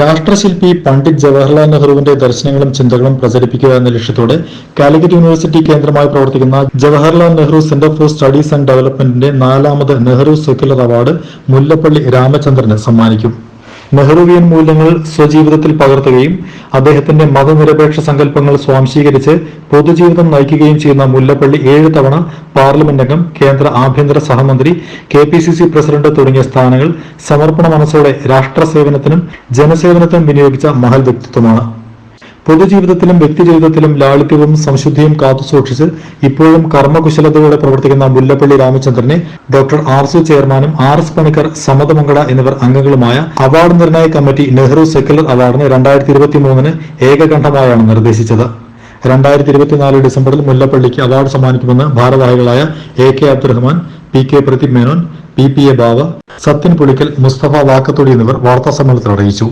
രാഷ്ട്രശില്പി പണ്ഡിറ്റ് ജവഹർലാൽ നെഹ്റുവിന്റെ ദർശനങ്ങളും ചിന്തകളും പ്രചരിപ്പിക്കുക എന്ന ലക്ഷ്യത്തോടെ കാലിക്കറ്റ് യൂണിവേഴ്സിറ്റി കേന്ദ്രമായി പ്രവർത്തിക്കുന്ന Jawaharlal Nehru centre for studies and ഡെവലപ്മെന്റിന്റെ നാലാമത് നെഹ്റു സെക്യുലർ അവാർഡ് മുല്ലപ്പള്ളി രാമചന്ദ്രന് സമ്മാനിക്കും. നെഹ്റുവിയൻ മൂല്യങ്ങൾ സ്വജീവിതത്തിൽ പകർത്തുകയും അദ്ദേഹത്തിന്റെ മതനിരപേക്ഷ സങ്കല്പങ്ങൾ സ്വാംശീകരിച്ച് പൊതുജീവിതം നയിക്കുകയും ചെയ്യുന്ന മുല്ലപ്പള്ളി ഏഴ് തവണ പാർലമെന്റ് അംഗം കേന്ദ്ര ആഭ്യന്തര സഹമന്ത്രി K P C C president തുടങ്ങിയ സ്ഥാനങ്ങൾ സമർപ്പണ മനസ്സോടെ രാഷ്ട്ര സേവനത്തിനും ജനസേവനത്തിനും വിനിയോഗിച്ച മഹൽ വ്യക്തിത്വമാണ്. പൊതുജീവിതത്തിലും വ്യക്തിജീവിതത്തിലും ലാളിത്യവും സംശുദ്ധിയും കാത്തുസൂക്ഷിച്ച് ഇപ്പോഴും കർമ്മകുശലതയോടെ പ്രവർത്തിക്കുന്ന മുല്ലപ്പള്ളി രാമചന്ദ്രനെ ഡോക്ടർ ആർ സു ചെയർമാനും ആർ എസ് പണിക്കർ സമതമംഗള എന്നിവർ അംഗങ്ങളുമായ അവാർഡ് നിർണയ കമ്മിറ്റി നെഹ്റു സെക്യുലർ അവാർഡിന് രണ്ടായിരത്തി ഇരുപത്തി മൂന്നിന് ഏകകണ്ഠമായാണ് നിർദ്ദേശിച്ചത്. രണ്ടായിരത്തി ഇരുപത്തിനാല് ഡിസംബറിൽ മുല്ലപ്പള്ളിക്ക് അവാർഡ് സമ്മാനിക്കുമെന്ന് ഭാരവാഹികളായ A K Abdurahman P K Pradeep Menon P P A Bava Sathyan Pulikkal Musthafa Vakkathody എന്നിവർ വാർത്താ സമ്മേളനത്തിൽ അറിയിച്ചു.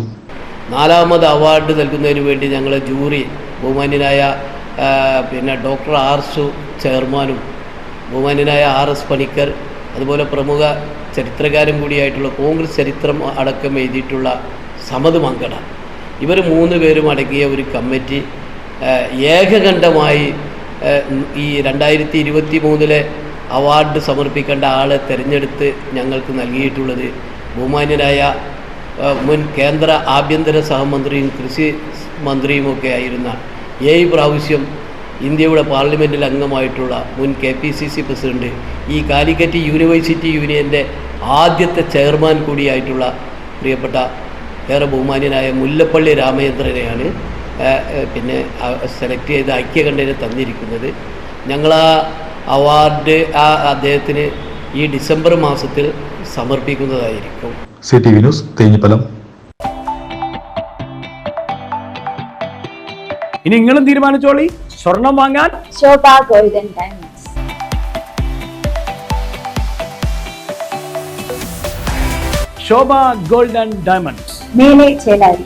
നാലാമത് അവാർഡ് നൽകുന്നതിന് വേണ്ടി ഞങ്ങൾ ജൂറി ബഹുമാന്യനായ പിന്നെ ഡോക്ടർ ആർ സു ചെയർമാനും ബഹുമാന്യനായ ആർ എസ് പണിക്കർ അതുപോലെ പ്രമുഖ ചരിത്രകാരൻ കൂടിയായിട്ടുള്ള കോൺഗ്രസ് ചരിത്രം അടക്കം എഴുതിയിട്ടുള്ള സമത് മങ്കട. ഇവർ മൂന്ന് പേരും അടങ്ങിയ ഒരു കമ്മിറ്റി ഏകകണ്ഠമായി ഈ രണ്ടായിരത്തി ഇരുപത്തി മൂന്നിലെ അവാർഡ് സമർപ്പിക്കേണ്ട ആളെ തിരഞ്ഞെടുത്ത് ഞങ്ങൾക്ക് നൽകിയിട്ടുള്ളത് ബഹുമാന്യനായ മുൻ കേന്ദ്ര ആഭ്യന്തര സഹമന്ത്രിയും കൃഷി മന്ത്രിയുമൊക്കെ ആയിരുന്ന ഏഴ് പ്രാവശ്യം ഇന്ത്യയുടെ പാർലമെന്റിൽ അംഗമായിട്ടുള്ള മുൻ K P C C president ഈ കാലിക്കറ്റ് യൂണിവേഴ്സിറ്റി യൂണിയന്റെ ആദ്യത്തെ ചെയർമാൻ കൂടിയായിട്ടുള്ള പ്രിയപ്പെട്ട ഏറെ ബഹുമാന്യനായ മുല്ലപ്പള്ളി രാമചന്ദ്രനെയാണ് പിന്നെ സെലക്ട് ചെയ്ത് ഐക്യകണ്ഠനെ തന്നിരിക്കുന്നത്. ഞങ്ങൾ ആ അവാർഡ് ആ അദ്ദേഹത്തിന് ഈ ഡിസംബർ മാസത്തിൽ സമർപ്പിക്കുന്നതായിരിക്കും. C T V news Thenhipalam. ഇനി നിങ്ങളും തീരുമാനിച്ചോളി. സ്വർണം വാങ്ങാൻ Shobha golden diamonds Shobha gold and diamonds. Mele Chelari.